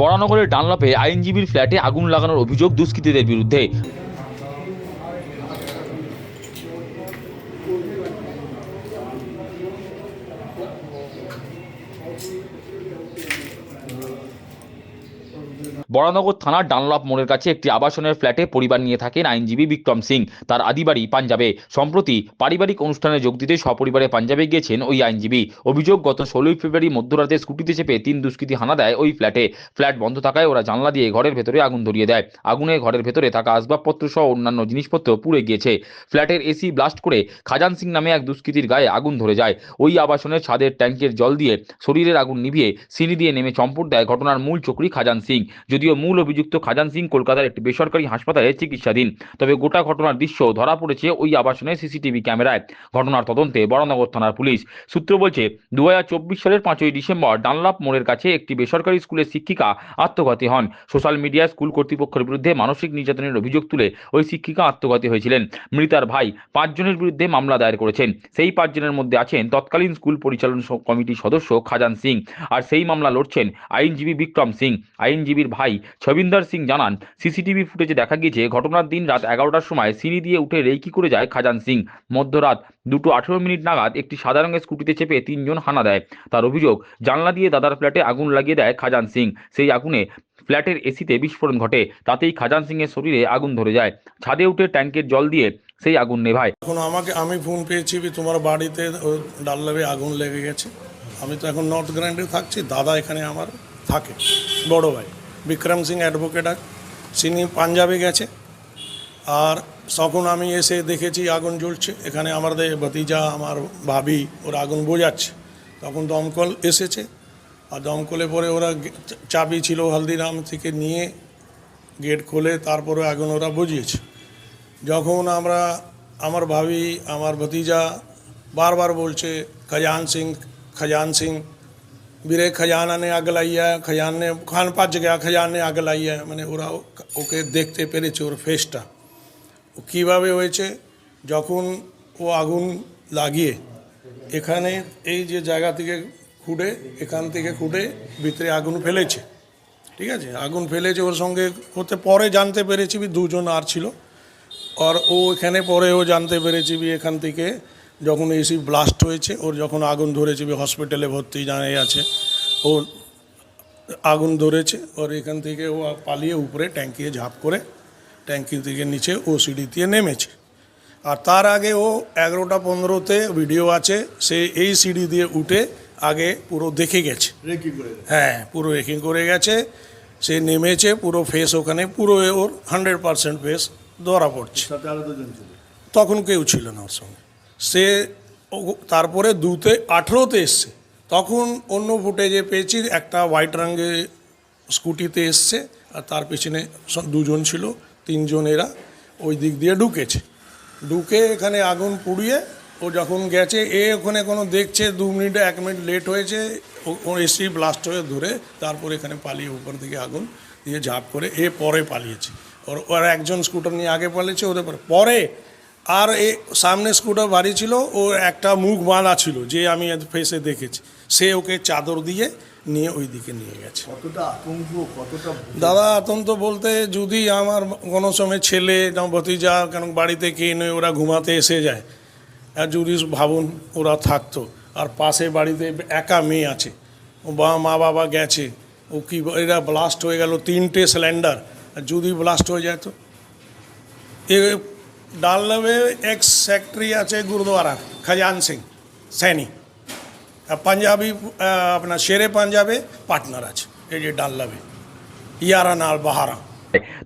বরানগরের ডানলপে আইনজীবীর ফ্ল্যাটে আগুন লাগানোর অভিযোগ দুষ্কৃতীদের বিরুদ্ধে। বরানগর থানার ডানলপ মোড়ের কাছে একটি আবাসনের ফ্ল্যাটে পরিবার নিয়ে থাকেন আইনজীবী বিক্রম সিং। তার আদিবাড়ি পাঞ্জাবে। সম্প্রতি পারিবারিক অনুষ্ঠানে যোগ দিতে সপরিবারে পাঞ্জাবে গিয়েছেন ওই আইনজীবী। অভিযোগ, গত ষোলোই ফেব্রুয়ারি মধ্যরাতে স্কুটিতে চেপে তিন দুষ্কৃতী হানা দেয় ওই ফ্ল্যাটে। ফ্ল্যাট বন্ধ থাকায় ওরা জানলা দিয়ে ঘরের ভেতরে আগুন ধরিয়ে দেয়। আগুনে ঘরের ভেতরে থাকা আসবাবপত্র সহ অন্যান্য জিনিসপত্র পুড়ে গিয়েছে। ফ্ল্যাটের এসি ব্লাস্ট করে খাজান সিং নামে এক দুষ্কৃতীর গায়ে আগুন ধরে যায়। ওই আবাসনের ছাদের ট্যাঙ্কের জল দিয়ে শরীরের আগুন নিভিয়ে সিঁড়ি দিয়ে নেমে চম্পট দেয় ঘটনার মূল চক্রী খাজান সিং। যদিও মূল অভিযুক্ত খাজান সিং কলকাতার একটি বেসরকারি হাসপাতালে চিকিৎসাধীন, তবে গোটা ঘটনার দৃশ্য ধরা পড়েছে ওই আবাসনের সিসিটিভি ক্যামেরায়। ঘটনার তদন্তে বরানগর থানার পুলিশ সূত্র বলছে দু সালের পাঁচই ডিসেম্বর ডানলাপ মোড়ের কাছে একটি বেসরকারি স্কুলের শিক্ষিকা আত্মঘাতী হন। সোশ্যাল মিডিয়ায় স্কুল কর্তৃপক্ষের বিরুদ্ধে মানসিক নির্যাতনের অভিযোগ তুলে ওই শিক্ষিকা আত্মঘাতী হয়েছিলেন। মৃতার ভাই পাঁচজনের বিরুদ্ধে মামলা দায়ের করেছেন। সেই পাঁচজনের মধ্যে আছেন তৎকালীন স্কুল পরিচালন কমিটির সদস্য খাজান সিং। আর সেই মামলা লড়ছেন আইনজীবী বিক্রম সিং। আইনজীবীর ভাই ছবিন্দর সিং জানান, সিসিটিভি ফুটেজে দেখা গিয়েছে, ঘটনার দিন রাত এগারোটার সময় সিঁড়ি দিয়ে উঠে রেইকি করে যায় খাজান সিং। মধ্যরাত দুটো আঠেরো মিনিট নাগাদ একটি সাদা রঙের স্কুটিতে চেপে তিনজন হানা দেয়। তার অভিযোগ, জানলা দিয়ে দাদার ফ্ল্যাটে আগুন লাগিয়ে দেয় খাজান সিং। সেই আগুনে ফ্ল্যাটের এসিতে বিস্ফোরণ ঘটে, তাতেই খাজান সিংয়ের শরীরে আগুন ধরে যায়। ছাদে উঠে ট্যাঙ্কের জল দিয়ে সেই আগুন নেভায়। এখন আমাকে, আমি ফোন পেয়েছি যে তোমার বাড়িতে ডাল্লাবে আগুন লেগে গেছে। আমি তো এখন নর্থ গ্র্যান্ডে থাকছি, দাদা এখানে আমার থাকে, বড় ভাই। বিক্রম সিং অ্যাডভোকেট তিনি পাঞ্জাবে গেছে। আর তখন আমি এসে দেখেছি আগুন জ্বলছে। এখানে আমাদের ভতিজা, আমার ভাবি, ওরা আগুন বোঝাচ্ছে। তখন দমকল এসেছে। আর দমকলে পরে ওরা চাবি ছিল হলদিরাম থেকে নিয়ে গেট খোলে, তারপরে আগুন ওরা বুঝিয়েছে। যখন আমরা, আমার ভাবি, আমার ভতিজা বারবার বলছে, খজান সিং খজান সিং ਵੀਰੇ ਖਜ਼ਾਨਾ ਨੇ ਅੱਗ ਲਾਈ ਹੈ, ਖਜ਼ਾਨੇ, ਖਾਨ ਭੱਜ ਗਿਆ, ਖਜ਼ਾਨੇ ਅੱਗ লাগাই ਹੈ। মানে ওরা ওকে দেখতে পেরেছে ওর ফেসটা ও কীভাবে হয়েছে যখন ও আগুন লাগিয়ে এখানে এই যে জায়গা থেকে খুঁড়ে এখান থেকে খুঁড়ে ভিতরে আগুন ফেলেছে ঠিক আছে আগুন ফেলেছে ওর সঙ্গে হতে পরে জানতে পেরেছি দুজন আর ছিল আর ও এখানে পরে ও জানতে পেরেছি এখান থেকে যখন এসি ব্লাস্ট হয়েছে ওর যখন আগুন ধরেছে হসপিটালে ভর্তি জানাই আছে ও আগুন ধরেছে ওর এখান থেকে ও পালিয়ে উপরে ট্যাঙ্কিয়ে ঝাঁপ করে ট্যাঙ্কি থেকে নিচে ও সিঁড়ি দিয়ে নেমেছে। আর তার আগে ও এগারোটা পনেরোতে ভিডিও আছে সে এই সিঁড়ি দিয়ে উঠে আগে পুরো দেখে গেছে। হ্যাঁ পুরো রেকিং করে গেছে সে নেমেছে পুরো ফেস ওখানে পুরো ওর হান্ড্রেড পার্সেন্ট ফেস ধরা পড়ছে। তখন কেউ ছিল না ওর সঙ্গে। সে তারপরে দুতে, আঠেরোতে এসছে। তখন অন্য ফুটেজে পেয়েছি, একটা হোয়াইট রঙের স্কুটিতে এসছে, আর তার পেছনে দুজন ছিল, তিনজন এরা, ওই দিক দিয়ে ঢুকেছে। ঢুকে এখানে আগুন পুড়িয়ে, ও যখন গেছে, এ ওখানে কোনো দেখছে, দু মিনিট, এক মিনিট লেট হয়েছে, ও- এসি ব্লাস্ট হয়ে ধরে, তারপর এখানে পালিয়ে উপর দিকে আগুন দিয়ে ঝাঁপ করে, এ পরে পালিয়েছে। ওর ওর একজন স্কুটার নিয়ে আগে পালিয়েছে, ওদের পরে আর এ সামনে স্কুটার বাড়ি ছিল ও একটা মুখ বাঁধা ছিল যে আমি ফেসে দেখেছি। সে ওকে চাদর দিয়ে নিয়ে ওই দিকে নিয়ে গেছে। কতটা আতঙ্ক কতটা দাদা আতঙ্ক বলতে যদি আমার কোনো সময় ছেলে যেমন ভতিজা কেন বাড়িতে কে নয় ওরা ঘুমাতে এসে যায় আর যদি ভাবুন ওরা থাকতো আর পাশে বাড়িতে একা মেয়ে আছে ও বা মা বাবা গেছে ও কি এরা ব্লাস্ট হয়ে গেল তিনটে সিলিন্ডার আর যদি ব্লাস্ট হয়ে যায় তো? এ ডালনবে এক্স সেক্রেটারি আছে গুরুদ্বারা খজান সিং আর পাঞ্জাবি আপনার শেরে পাঞ্জাবে পার্টনার আছে এই যে ডাল্লাবে ইয়ারা নাল বাহারা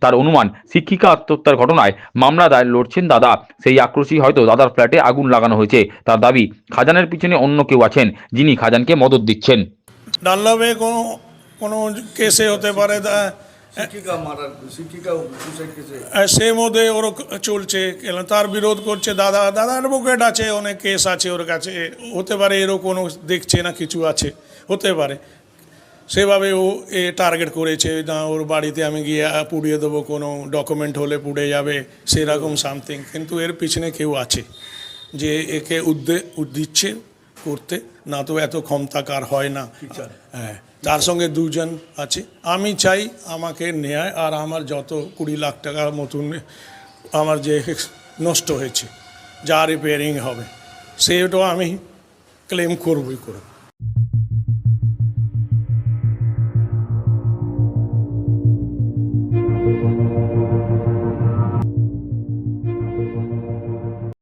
তার অনুমান শিক্ষিকা আত্মহত্যার ঘটনায় মামলা দায়ের লড়ছেন দাদা সেই আক্রোশী হয়তো দাদার ফ্ল্যাটে আগুন লাগানো হয়েছে তার দাবি খাজানের পিছনে অন্য কেউ আছেন যিনি খাজানকে মদত দিচ্ছেন। ডাল্লাবে কোনো কোনো কেসে হতে পারে সে মধ্যে ওর চলছে তার বিরোধ করছে দাদা দাদা অ্যাডভোকেট আছে অনেক কেস আছে ওর কাছে হতে পারে এরও কোনো দেখছে না কিছু আছে হতে পারে। সেভাবে ও এ টার্গেট করেছে না ওর বাড়িতে আমি গিয়ে পুড়িয়ে দেবো কোনো ডকুমেন্ট হলে পুড়ে যাবে সেরকম সামথিং কিন্তু এর পিছনে কেউ আছে যে একে উদ্দে দিচ্ছে করতে না তো এত ক্ষমতাকার হয় না। হ্যাঁ। তার সঙ্গে দুজন আছে। আমি চাই আমাকে নেয় আর আমার যত কুড়ি লাখ টাকার মতন আমার যে নষ্ট হয়েছে, যা রিপেয়ারিং হবে, সেটাও আমি ক্লেম করবই করব